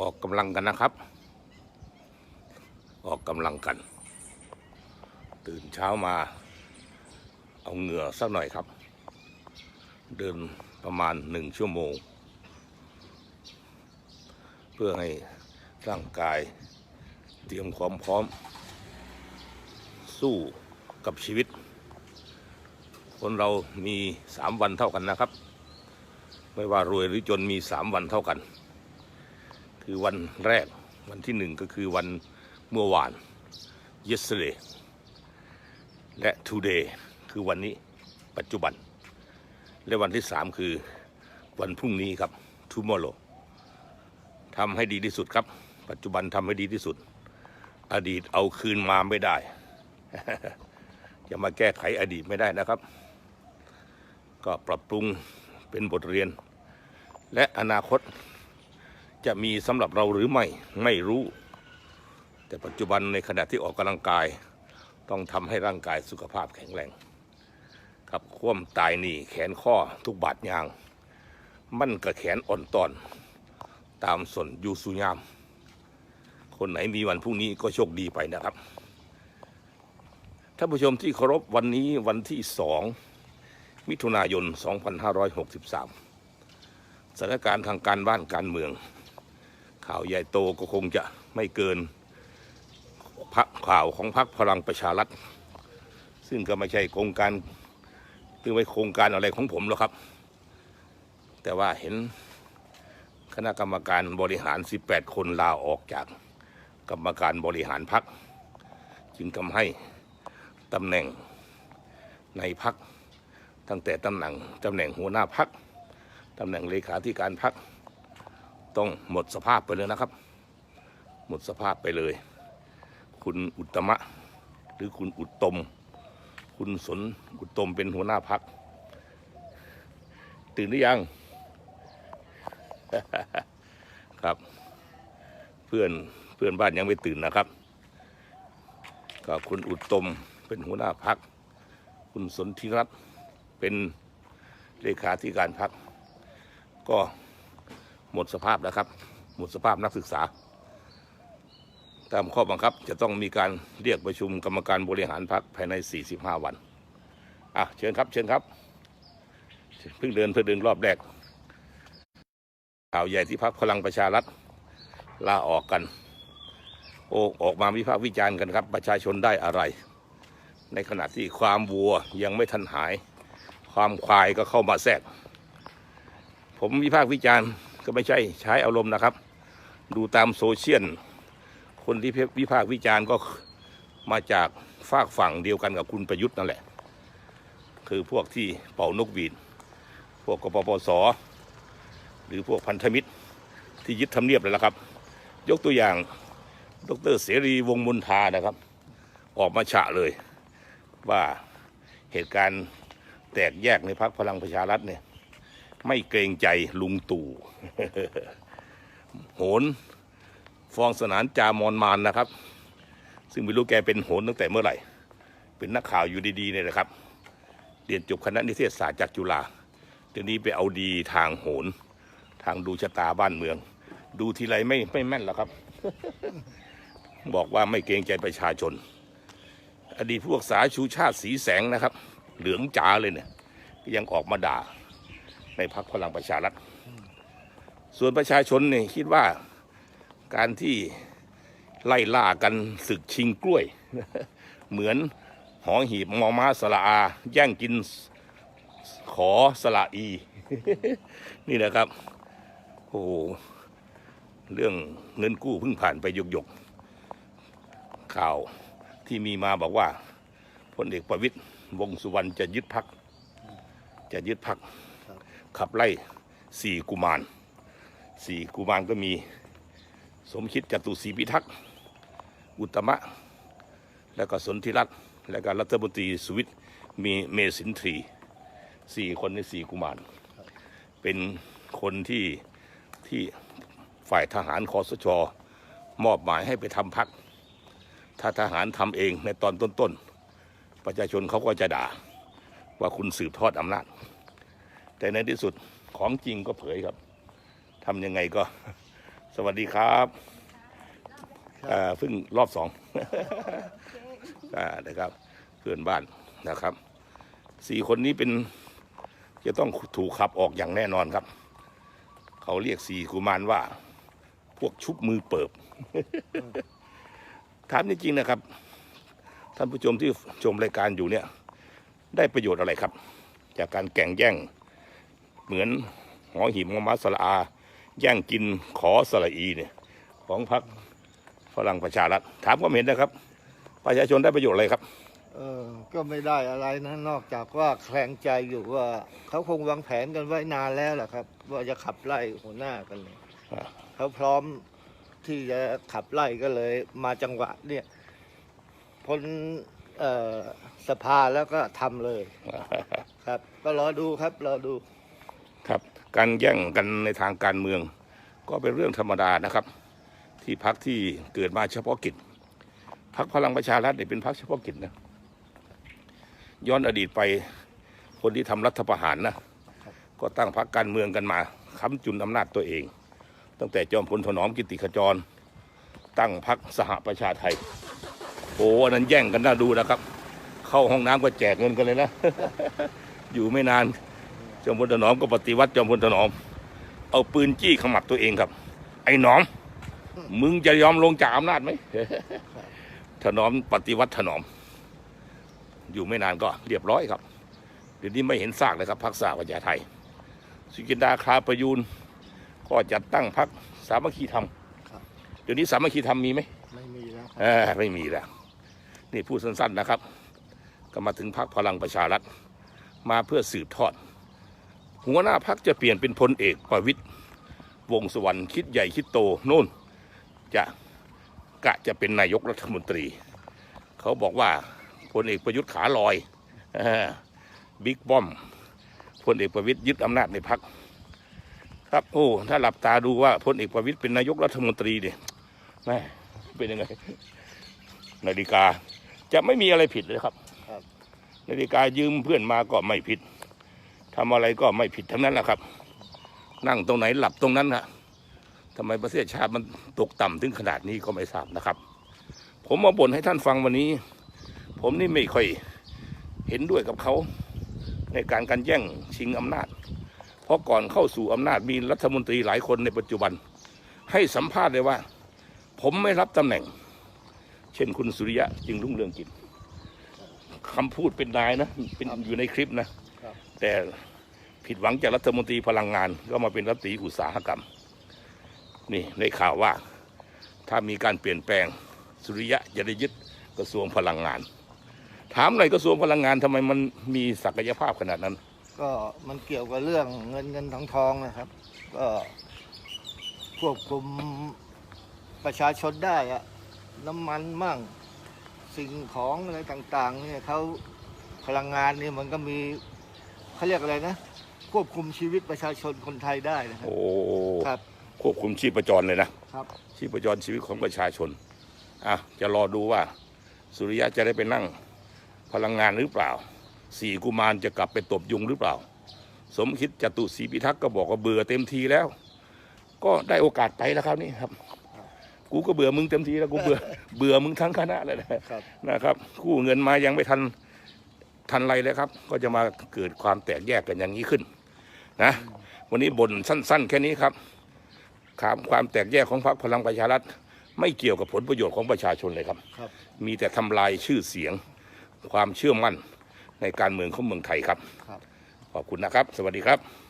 ออกกำลังกันนะครับ ออกกำลังกัน ตื่นเช้ามา เอาเหงื่อสักหน่อยครับ เดินประมาณหนึ่งชั่วโมง เพื่อให้ร่างกายเตรียมความพร้อม สู้กับชีวิต คนเรามีสามวันเท่ากันนะครับ ไม่ว่ารวยหรือจนมีสามวันเท่ากัน คือวันแรกวันที่หนึ่งก็คือวันเมื่อวาน yesterday และ today คือวันนี้ปัจจุบัน และวันที่สามคือวันพรุ่งนี้ครับ tomorrow ทำให้ดีที่สุดครับ ปัจจุบันทำให้ดีที่สุด อดีตเอาคืนมาไม่ได้ จะมาแก้ไขอดีตไม่ได้นะครับ ก็ปรับปรุงเป็นบทเรียน และอนาคต จะมีสำหรับเราหรือไม่ไม่รู้ แต่ปัจจุบันในขณะที่ออกกำลังกาย ต้องทำให้ร่างกายสุขภาพแข็งแรงครับคว่ำตายหนี่แขนข้อทุกบาดยาง มั่นกับแขนอ่อนตอน ตามส่วนยูสุยาม คนไหนมีวันพรุ่งนี้ก็โชคดีไปนะครับท่านผู้ชมที่เคารพวันนี้วันที่สองมิถุนายน 2563 สถานการณ์ทางการบ้านการเมือง ข่าวใหญ่โตก็คงจะไม่เกินพักข่าวของพรรคพลังประชารัฐ ซึ่งก็ไม่ใช่โครงการคือไม่โครงการอะไรของผมหรอกครับ แต่ว่าเห็นคณะกรรมการบริหาร 18 คนลาออกจากกรรมการบริหารพรรคจึงทำให้ตำแหน่งในพรรคตั้งแต่ตำแหน่งตำแหน่งหัวหน้าพรรคตำแหน่งเลขาธิการพรรค ต้องหมดสภาพไปเลยนะครับ หมดสภาพไปเลย คุณอุตมะ หรือคุณอุตตม คุณสนอุตตมเป็นหัวหน้าพรรคตื่นหรือยัง ครับ เพื่อนเพื่อนบ้านยังไม่ตื่นนะครับก็คุณอุตตมเป็นหัวหน้าพัก คุณสนธิรัตน์เป็นเลขาธิการพักก็ หมดสภาพแล้วครับ หมดสภาพนักศึกษา ตามข้อบังคับจะต้องมีการเรียกประชุมกรรมการบริหารพักภายใน 45 วัน อะ เชิญครับ เชิญครับ เพิ่งเดินเพื่อเดินรอบแรก ข่าวใหญ่ที่พักพลังประชารัฐลาออกกัน โอ้ออกมาวิพากษ์วิจารณ์กันครับ ประชาชนได้อะไร ในขณะที่ความวัวยังไม่ทันหาย ความควายก็เข้ามาแทรก ผมวิพากษ์วิจารณ์ ก็ไม่ใช่ใช้อารมณ์นะครับ ดูตามโซเชียลคนที่วิพากษ์วิจารณ์ก็มาจากฝากฝั่งเดียวกันกับคุณประยุทธ์นั่นแหละ คือพวกที่เป่านกหวีดพวกกปปส หรือพวกพันธมิตรที่ยึดทำเนียบเลยละครับ ยกตัวอย่างดรเสรีวงศ์มนทานะครับ ออกมาฉะเลยว่าเหตุการณ์แตกแยกในพักพลังประชารัฐเนี่ย ไม่เกรงใจลุงตู่โหนฟองสนานจามอนมานนะครับ ซึ่งไม่รู้แกเป็นโหนตั้งแต่เมื่อไหร่ เป็นนักข่าวอยู่ดีๆเนี่ยนะครับเรียนจบคณะนิเทศศาสตร์จากจุฬาเดี๋ยวนี้ไปเอาดีทางโหน ทางดูชะตาบ้านเมือง ดูทีไรไม่ไม่แม่นหรอกครับ บอกว่าไม่เกรงใจประชาชน อดีตผู้รักษาชูชาติสีแสงนะครับ เหลืองจ๋าเลยเนี่ยยังออกมาด่า ในพักพลังประชารัฐ ส่วนประชาชนเนี่ยคิดว่าการที่ไล่ล่ากันศึกชิงกล้วย เหมือนหอหีบมอม้าสละอา แย่งกินขอสละอี นี่แหละครับ โอ้โหเรื่องเงินกู้เพิ่งผ่านไปหยกหยกข่าวที่มีมาบอกว่าพลเอกประวิตยวงสุวรรณจะยึดพัก จะยึดพัก ขับไล่สี่กุมารสี่กุมารก็มีสมคิดจตุศรีพิทักษ์อุตมะ แล้วก็สนธิรัตน์แล้วก็รัฐมนตรีสุวิทย์มีเมสินทรีสี่คนในสี่กุมาร เป็นคนที่ที่ฝ่ายทหารคอสช มอบหมายให้ไปทำพัก ถ้าทหารทำเองในตอนต้นๆ ประชาชนเขาก็จะด่าว่าคุณสืบทอดอำนาจ แต่ในที่สุดของจริงก็เผยครับทำยังไงก็ สวัสดีครับอ่าเพิ่งรอบสองอ่านะครับเพื่อนบ้านนะครับสี่คนนี้เป็นจะต้องถูกขับออกอย่างแน่นอนครับ เขาเรียกสี่กุมารว่า พวกชุบมือเปิบถามจริงๆนะครับ ท่านผู้ชมที่ชมรายการอยู่เนี่ย ได้ประโยชน์อะไรครับ จากการแข่งแย่ง เหมือนหอหิมงมัสลาอาแย่งกินขอสละอีเนี่ยของพรรคฝรั่งประชารัฐถามความเห็นนะครับ ประชาชนได้ประโยชน์อะไรครับเออก็ไม่ได้อะไรนะนอกจากว่าแคลงใจอยู่ว่าเขาคงวางแผนกันไว้นานแล้วแหละครับ ว่าจะขับไล่หัวหน้ากันเนี่ยอ่าเขาพร้อมที่จะขับไล่ก็เลย มาจังหวะเนี่ยพ้นเอ่อสภาแล้วก็ทำเลยครับ ก็รอดูครับรอดูครับ การแย่งกันในทางการเมือง ก็เป็นเรื่องธรรมดานะครับ ที่พักที่เกิดมาเฉพาะกิจพักพลังประชารัฐเนี่ยเป็นพักเฉพาะกิจนะย้อนอดีตไปคนที่ทำรัฐประหารนะก็ตั้งพักการเมืองกันมาค้ำจุนอำนาจตัวเอง ตั้งแต่จอมพลถนอมกิติขจร ตั้งพักสหประชาไทยโอ้อันนั้นแย่งกันน่าดูนะครับ เข้าห้องน้ำก็แจกเงินกันเลยนะ อยู่ไม่นาน จอมพลถนอมก็ปฏิวัติจอมพลถนอม เอาปืนจี้ขมับตัวเองครับ ไอ้หนอม มึงจะยอมลงจากอำนาจไหมถนอมปฏิวัติถนอม อยู่ไม่นานก็เรียบร้อยครับเดี๋ยวนี้ไม่เห็นซากเลยครับพรรคสาประชาไทย สุกินดาคลาประยูนก็จัดตั้งพรรคสามัคคีธรรมครับเดี๋ยวนี้สามัคคีธรรมมีไหมไม่มีแล้วครับเออไม่มีแล้ว นี่พูดสั้นๆนะครับ ก็มาถึงพักพลังประชารัฐมาเพื่อสืบทอด หัวหน้าพักจะเปลี่ยนเป็นพลเอกประวิตยวงษ์สวรรค์คิดใหญ่คิดโตโน่น จะกะจะเป็นนายกรัฐมนตรี เขาบอกว่าพลเอกประยุทธ์ขาลอยเออบิ๊กป้อมพลเอกประวิตยยึดอำนาจในพักครับโอ้ถ้าหลับตาดูว่าพลเอกประวิตยเป็นนายกรัฐมนตรีเนี่ยแม่เป็นยังไงนาฬิกาจะไม่มีอะไรผิดเลยครับครับนาฬิกายืมเพื่อนมาก็ไม่ผิด ทำอะไรก็ไม่ผิดทั้งนั้นแหละครับ นั่งตรงไหนหลับตรงนั้นนะทำไมประเทศชาติมันตกต่ำถึงขนาดนี้ก็ไม่ทราบนะครับ ผมมาบ่นให้ท่านฟังวันนี้ ผมนี่ไม่ค่อยเห็นด้วยกับเขาในการการแย่งชิงอำนาจ เพราะก่อนเข้าสู่อำนาจมีรัฐมนตรีหลายคนในปัจจุบัน ให้สัมภาษณ์เลยว่า ผมไม่รับตำแหน่ง เช่นคุณสุริยะจึงรุ่งเรืองกิจคำพูดเป็นนายนะ เป็นอยู่ในคลิปนะ แต่ผิดหวังจากรัฐมนตรีพลังงาน ก็มาเป็นรัฐมนตรีอุตสาหกรรม นี่ในข่าวว่าถ้ามีการเปลี่ยนแปลงสุริยะจะได้ยึดกระทรวงพลังงาน ถามหน่อยกระทรวงพลังงานทำไมมันมีศักยภาพขนาดนั้น ก็มันเกี่ยวกับเรื่องเงินเงินทองทองนะครับ ก็ควบคุมประชาชนได้อะน้ำมันมั่งสิ่งของอะไรต่างๆเนี่ยเขาพลังงานเนี่ยมันก็มี เขาเรียกอะไรนะ ควบคุมชีวิตประชาชนคนไทยได้นะครับ โอ้ครับ ควบคุมชีพจรเลยนะครับ ชีพจรชีวิตของประชาชนอะจะรอดูว่า สุริยะจะได้ไปนั่งพลังงานหรือเปล่า สี่กุมารจะกลับไปตบยุงหรือเปล่า สมคิดจตุศรีพิทักษ์ก็บอกว่าเบื่อเต็มทีแล้ว ก็ได้โอกาสไปแล้วครับนี่ครับ กูก็เบื่อมึงเต็มทีแล้วกูเบื่อ เบื่อมึงทั้งคณะเลยนะครับ นะครับกู้เงินมายังไม่ทัน ทันไรเลยครับ ก็จะมาเกิดความแตกแยกกันอย่างนี้ขึ้นนะวันนี้บ่นสั้น ๆ แค่นี้ครับความความแตกแยกของพรรคพลังประชารัฐไม่เกี่ยวกับผลประโยชน์ของประชาชนเลยครับครับมีแต่ทำลายชื่อเสียง ความเชื่อมั่นในการเมืองของเมืองไทยครับครับขอบคุณนะครับ สวัสดีครับ